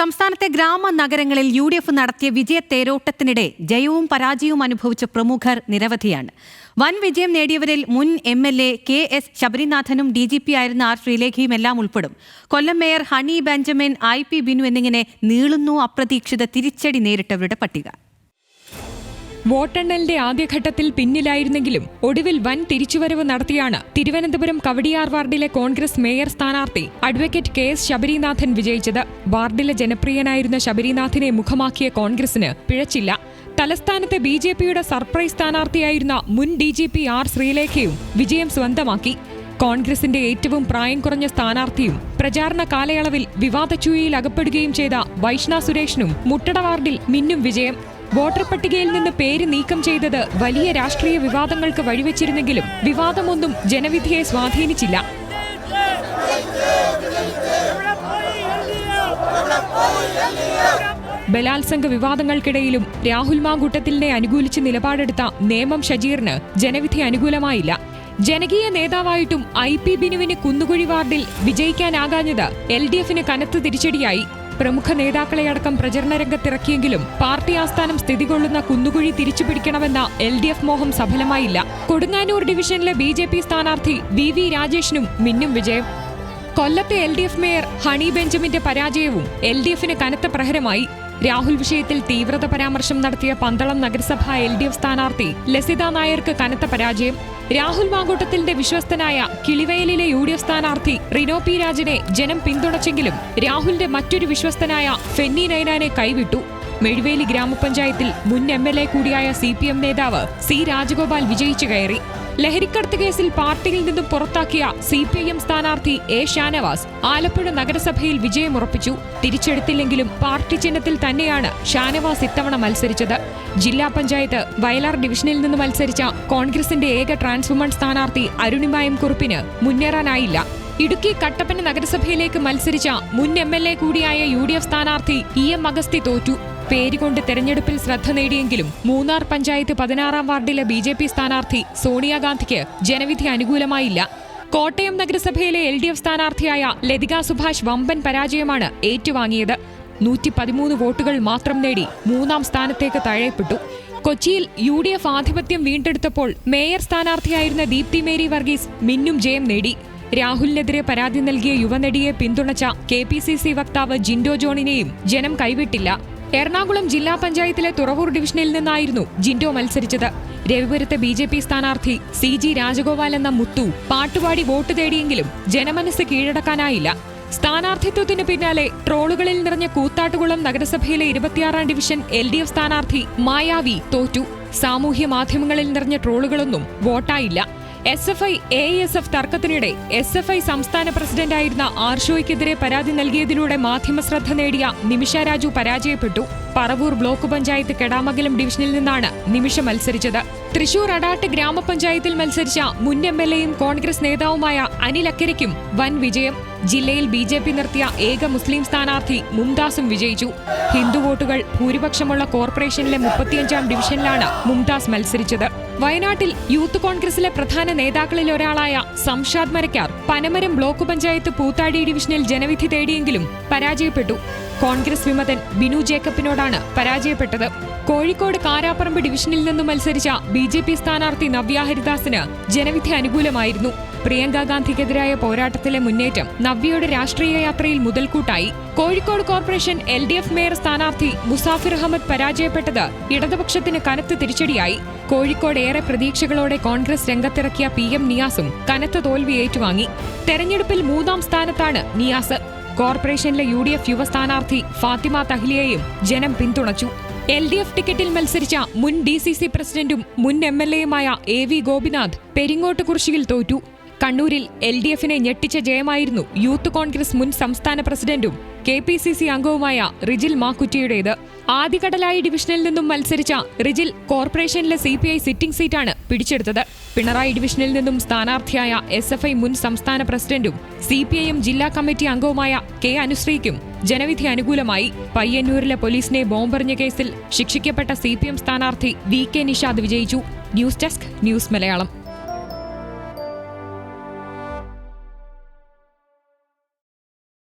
സംസ്ഥാനത്തെ ഗ്രാമ നഗരങ്ങളിൽ യു ഡി എഫ് നടത്തിയ വിജയ തേരോട്ടത്തിനിടെ ജയവും പരാജയവും അനുഭവിച്ച പ്രമുഖർ നിരവധിയാണ്. വൻ വിജയം നേടിയവരിൽ മുൻ M L A K S ശബരിനാഥനും D G P ആയിരുന്ന ആർ ശ്രീലേഖയും എല്ലാം ഉൾപ്പെടും. Kollam mayor Honey Benjamin I P Binu എന്നിങ്ങനെ നീളുന്നു അപ്രതീക്ഷിത തിരിച്ചടി നേരിട്ടവരുടെ പട്ടിക. വോട്ടെണ്ണലിന്റെ ആദ്യഘട്ടത്തിൽ പിന്നിലായിരുന്നെങ്കിലും ഒടുവിൽ വൻ തിരിച്ചുവരവ് നടത്തിയാണ് തിരുവനന്തപുരം കവടിയാർ വാർഡിലെ കോൺഗ്രസ് മേയർ സ്ഥാനാർത്ഥി അഡ്വക്കേറ്റ് കെ എസ് ശബരിനാഥൻ വിജയിച്ചത്. വാർഡിലെ ജനപ്രിയനായിരുന്ന ശബരിനാഥിനെ മുഖമാക്കിയ കോൺഗ്രസിന് പിഴച്ചില്ല. തലസ്ഥാനത്തെ ബി ജെ പിയുടെ സർപ്രൈസ് സ്ഥാനാർത്ഥിയായിരുന്ന മുൻ ഡി ജി പി ആർ ശ്രീലേഖയും വിജയം സ്വന്തമാക്കി. കോൺഗ്രസിന്റെ ഏറ്റവും പ്രായം കുറഞ്ഞ സ്ഥാനാർത്ഥിയും പ്രചാരണ കാലയളവിൽ വിവാദച്ചുഴിയിൽ അകപ്പെടുകയും ചെയ്ത വൈഷ്ണ സുരേഷിനും മുട്ടട വാർഡിൽ മിന്നും വിജയം. വോട്ടർ പട്ടികയിൽ നിന്ന് പേര് നീക്കം ചെയ്തത് വലിയ രാഷ്ട്രീയ വിവാദങ്ങൾക്ക് വഴിവെച്ചിരുന്നെങ്കിലും വിവാദമൊന്നും ജനവിധിയെ സ്വാധീനിച്ചില്ല. ബലാത്സംഗ വിവാദങ്ങൾക്കിടയിലും രാഹുൽ മാങ്കൂട്ടത്തിലിനെ അനുകൂലിച്ച് നിലപാടെടുത്ത നേമം ഷജീറിന് ജനവിധി അനുകൂലമായില്ല. ജനകീയ നേതാവായിട്ടും ഐ പി ബിനുവിന് കുന്നുകുഴി വാർഡിൽ വിജയിക്കാനാകാഞ്ഞത് എൽ ഡി എഫിന് കനത്ത തിരിച്ചടിയായി. പ്രമുഖ നേതാക്കളെ അടക്കം പ്രചരണ രംഗത്തിറക്കിയെങ്കിലും പാർട്ടി ആസ്ഥാനം സ്ഥിതി കൊള്ളുന്ന കുന്നുകുഴി തിരിച്ചുപിടിക്കണമെന്ന എൽ ഡി എഫ് മോഹം സഫലമായില്ല. കൊടുങ്ങാനൂർ ഡിവിഷനിലെ ബി ജെ പി സ്ഥാനാർത്ഥി വി വി രാജേഷിനും മിന്നും വിജയം. കൊല്ലത്തെ L D F mayor Honey ബെഞ്ചമിന്റെ പരാജയവും എൽ ഡി എഫിന് കനത്ത പ്രഹരമായി. രാഹുൽ വിഷയത്തിൽ തീവ്രത പരാമർശം നടത്തിയ പന്തളം നഗരസഭ എൽ ഡി എഫ് സ്ഥാനാർത്ഥി ലസിത നായർക്ക് കനത്ത പരാജയം. രാഹുൽ മാങ്കൂട്ടത്തിന്റെ വിശ്വസ്തനായ കിളിവയലിലെ യു ഡി എഫ് സ്ഥാനാർത്ഥി റിനോ പി രാജനെ ജനം പിന്തുണച്ചെങ്കിലും രാഹുലിന്റെ മറ്റൊരു വിശ്വസ്തനായ ഫെന്നി നൈനാനെ കൈവിട്ടു. മെഴുവേലി ഗ്രാമപഞ്ചായത്തിൽ മുൻ എം എൽ എ കൂടിയായ സി പി എം നേതാവ് സി രാജഗോപാൽ വിജയിച്ചു കയറി. ലഹരിക്കടത്ത് കേസിൽ പാർട്ടിയിൽ നിന്നും പുറത്താക്കിയ സി പി ഐ എം സ്ഥാനാർത്ഥി എ ഷാനവാസ് ആലപ്പുഴ നഗരസഭയിൽ വിജയമുറപ്പിച്ചു. തിരിച്ചെടുത്തില്ലെങ്കിലും പാർട്ടി ചിഹ്നത്തിൽ തന്നെയാണ് ഷാനവാസ് ഇത്തവണ മത്സരിച്ചത്. ജില്ലാ പഞ്ചായത്ത് വയലാർ ഡിവിഷനിൽ നിന്ന് മത്സരിച്ച കോൺഗ്രസിന്റെ ഏക ട്രാൻസ്വുമൺ സ്ഥാനാർത്ഥി അരുണിമായം കുറുപ്പിന് മുന്നേറാനായില്ല. ഇടുക്കി കട്ടപ്പന നഗരസഭയിലേക്ക് മത്സരിച്ച മുൻ എം എൽ എ കൂടിയായ യു ഡി എഫ് സ്ഥാനാർത്ഥി ഇ എം അഗസ്തി തോറ്റു. പേരുകൊണ്ട് തെരഞ്ഞെടുപ്പിൽ ശ്രദ്ധ നേടിയെങ്കിലും മൂന്നാർ പഞ്ചായത്ത് പതിനാറാം വാർഡിലെ ബി ജെ പി സ്ഥാനാർത്ഥി സോണിയാഗാന്ധിക്ക് ജനവിധി അനുകൂലമായില്ല. കോട്ടയം നഗരസഭയിലെ എൽ ഡി എഫ് സ്ഥാനാർത്ഥിയായ ലതിക സുഭാഷ് വമ്പൻ പരാജയമാണ് ഏറ്റുവാങ്ങിയത്. നൂറ്റി പതിമൂന്ന് വോട്ടുകൾ മാത്രം നേടി മൂന്നാം സ്ഥാനത്തേക്ക് തഴയപ്പെട്ടു കൊച്ചിയിൽ യു ഡി എഫ് ആധിപത്യം വീണ്ടെടുത്തപ്പോൾ മേയർ സ്ഥാനാർത്ഥിയായിരുന്ന ദീപ്തി മേരി വർഗീസ് മിന്നും ജയം നേടി. രാഹുലിനെതിരെ പരാതി നൽകിയ യുവനടിയെ പിന്തുണച്ച കെ പി സി സി വക്താവ് ജിൻഡോ ജോണിനെയും ജനം കൈവിട്ടില്ല. എറണാകുളം ജില്ലാ പഞ്ചായത്തിലെ തുറവൂർ ഡിവിഷനിൽ നിന്നായിരുന്നു ജിൻഡോ മത്സരിച്ചത്. രവിപുരത്തെ ബി ജെ പി സ്ഥാനാർത്ഥി സി ജി രാജഗോപാൽ എന്ന മുത്തു പാട്ടുപാടി വോട്ട് തേടിയെങ്കിലും ജനമനസ് കീഴടക്കാനായില്ല. സ്ഥാനാർത്ഥിത്വത്തിന് പിന്നാലെ ട്രോളുകളിൽ നിറഞ്ഞ കൂത്താട്ടുകുളം നഗരസഭയിലെ ഇരുപത്തിയാറാം ഡിവിഷൻ എൽ ഡി എഫ് സ്ഥാനാർത്ഥി മായാവി തോറ്റു. സാമൂഹ്യ മാധ്യമങ്ങളിൽ നിറഞ്ഞ ട്രോളുകളൊന്നും വോട്ടായില്ല. S F I A S F തർക്കത്തിനിടെ S F I സംസ്ഥാന പ്രസിഡന്റായിരുന്ന ആർഷോയ്ക്കെതിരെ പരാതി നൽകിയതിലൂടെ മാധ്യമശ്രദ്ധ നേടിയ നിമിഷ രാജു പരാജയപ്പെട്ടു. പറവൂർ ബ്ലോക്ക് പഞ്ചായത്ത് കെടാമംഗലം ഡിവിഷനിൽ നിന്നാണ് നിമിഷ മത്സരിച്ചത്. തൃശൂർ അടാട്ട് ഗ്രാമപഞ്ചായത്തിൽ മത്സരിച്ച മുൻ എം എൽ എയും കോൺഗ്രസ് നേതാവുമായ അനിൽ അക്കരയ്ക്കും വൻ വിജയം. ജില്ലയിൽ ബി ജെ പി നിർത്തിയ ഏക മുസ്ലിം സ്ഥാനാർത്ഥി മുംതാസും വിജയിച്ചു. ഹിന്ദു വോട്ടുകൾ ഭൂരിപക്ഷമുള്ള കോർപ്പറേഷനിലെ മുപ്പത്തിയഞ്ചാം ഡിവിഷനിലാണ് മുംതാസ് മത്സരിച്ചത്. വയനാട്ടിൽ യൂത്ത് കോൺഗ്രസിലെ പ്രധാന നേതാക്കളിൽ ഒരാളായ സംഷാദ് മരക്കാർ പനമരം ബ്ലോക്ക് പഞ്ചായത്ത് പൂത്താടി ഡിവിഷനിൽ ജനവിധി തേടിയെങ്കിലും പരാജയപ്പെട്ടു. കോൺഗ്രസ് വിമതൻ ബിനു ജേക്കബിനോടാണ് പരാജയപ്പെട്ടത്. കോഴിക്കോട് കാരാപ്പറമ്പ് ഡിവിഷനിൽ നിന്നും മത്സരിച്ച ബി ജെ പി സ്ഥാനാർത്ഥി നവ്യ ഹരിദാസിന് ജനവിധി അനുകൂലമായിരുന്നു. പ്രിയങ്ക ഗാന്ധിക്കെതിരായ പോരാട്ടത്തിലെ മുന്നേറ്റം നവ്യയുടെ രാഷ്ട്രീയ യാത്രയിൽ മുതൽക്കൂട്ടായി. Kozhikode corporation L D F mayor സ്ഥാനാർത്ഥി മുസാഫിർ അഹമ്മദ് പരാജയപ്പെട്ടത് ഇടതുപക്ഷത്തിന് കനത്ത തിരിച്ചടിയായി. കോഴിക്കോട് ഏറെ പ്രതീക്ഷകളോടെ കോൺഗ്രസ് രംഗത്തിറക്കിയ പി എം നിയാസും കനത്ത തോൽവി ഏറ്റുവാങ്ങി തെരഞ്ഞെടുപ്പിൽ മൂന്നാം സ്ഥാനത്താണ് നിയാസ്. കോർപ്പറേഷനിലെ യു ഡി എഫ് യുവ സ്ഥാനാർത്ഥി ഫാത്തിമ തഹ്ലിയെയും ജനം പിന്തുണച്ചു. എൽ ഡി എഫ് ടിക്കറ്റിൽ മത്സരിച്ച മുൻ ഡി സി സി പ്രസിഡന്റും മുൻ എം എൽ എയുമായ എ വി ഗോപിനാഥ് പെരിങ്ങോട്ട് കുറിശിയിൽ തോറ്റു. കണ്ണൂരിൽ എൽ ഡി എഫിനെ ഞെട്ടിച്ച ജയമായിരുന്നു യൂത്ത് കോൺഗ്രസ് മുൻ സംസ്ഥാന പ്രസിഡന്റും കെ പി സി സി അംഗവുമായ റിജിൽ മാക്കുറ്റിയുടേത്. ആദ്യകടലായി ഡിവിഷനിൽ നിന്നും മത്സരിച്ച റിജിൽ കോർപ്പറേഷനിലെ സി പി ഐ സിറ്റിംഗ് സീറ്റാണ് പിടിച്ചെടുത്തത്. പിണറായി ഡിവിഷനിൽ നിന്നും സ്ഥാനാർത്ഥിയായ എസ് എഫ് ഐ മുൻ സംസ്ഥാന പ്രസിഡന്റും സി പി ഐ എം ജില്ലാ കമ്മിറ്റി അംഗവുമായ കെ അനുശ്രീക്കും ജനവിധി അനുകൂലമായി. പയ്യന്നൂരിലെ പോലീസിനെ ബോംബെറിഞ്ഞ കേസിൽ ശിക്ഷിക്കപ്പെട്ട സി പി എം സ്ഥാനാർത്ഥി വി കെ നിഷാദ് വിജയിച്ചു. News desk news Malayalam.